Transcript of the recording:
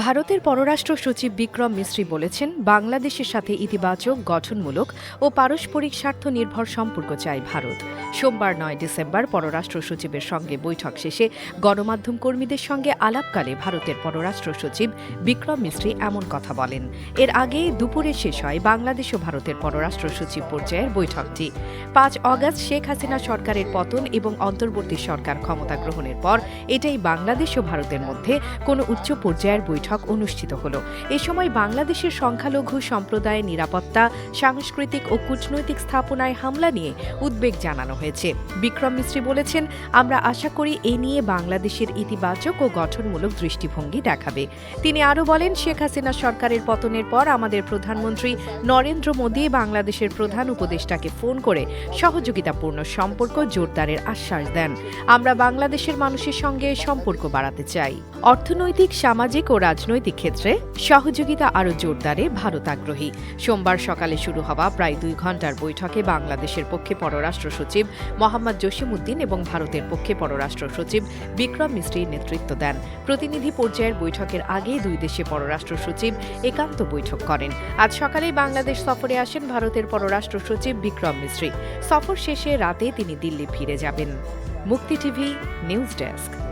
ভারতের পররাষ্ট্র সচিব বিক্রম মিশ্রি বলেছেন, বাংলাদেশের সাথে ইতিবাচক, গঠনমূলক ও পারস্পরিক স্বার্থ নির্ভর সম্পর্ক চায় ভারত। সোমবার নয় ডিসেম্বর পররাষ্ট্র সচিবের সঙ্গে বৈঠক শেষে গণমাধ্যম কর্মীদের সঙ্গে আলাপকালে ভারতের পররাষ্ট্র সচিব বিক্রম মিশ্রি এমন কথা বলেন। এর আগে দুপুরে শেষ হয় বাংলাদেশ ও ভারতের পররাষ্ট্র সচিব পর্যায়ের বৈঠকটি। পাঁচ অগাস্ট শেখ হাসিনা সরকারের পতন এবং অন্তর্বর্তী সরকার ক্ষমতা গ্রহণের পর এটাই বাংলাদেশ ও ভারতের মধ্যে কোনো উচ্চ পর্যায়ের বৈঠক অনুষ্ঠিত হলো। এ সময় বাংলাদেশের সংখ্যালঘু সম্প্রদায়ের নিরাপত্তা, সাংস্কৃতিক ও কূটনৈতিক স্থাপনায় হামলা নিয়ে উদ্বেগ জানানো হয়েছে। বিক্রম মিশ্রি বলেছেন, আমরা আশা করি এ নিয়ে বাংলাদেশের ইতিবাচক ও গঠনমূলক দৃষ্টিভঙ্গি দেখাবে। তিনি আরও বলেন, শেখ হাসিনা সরকারের পতনের পর আমাদের প্রধানমন্ত্রী নরেন্দ্র মোদী বাংলাদেশের প্রধান উপদেষ্টাকে ফোন করে সহযোগিতাপূর্ণ সম্পর্ক জোরদারের আশ্বাস দেন। আমরা বাংলাদেশের মানুষের সঙ্গে সম্পর্ক বাড়াতে চাই। অর্থনৈতিক, সামাজিক ও রাজনৈতিক ক্ষেত্রে সহযোগিতা আরও জোরদারে, ভারত আগ্রহী। সোমবার সকালে শুরু হওয়া প্রায় দুই ঘণ্টার বৈঠকে বাংলাদেশের পক্ষে পররাষ্ট্র সচিব মোহাম্মদ জসিমউদ্দিন এবং ভারতের পক্ষে পররাষ্ট্র সচিব বিক্রম মিস্ত্রির নেতৃত্ব দেন। প্রতিনিধি পর্যায়ের বৈঠকের আগে দুই দেশে পররাষ্ট্র সচিব একান্ত বৈঠক করেন। আজ সকালেই বাংলাদেশ সফরে আসেন ভারতের পররাষ্ট্র সচিব বিক্রম মিশ্রি সফর শেষে রাতে তিনি দিল্লি ফিরে যাবেন। মুক্তি টিভি, নিউজ ডেস্ক।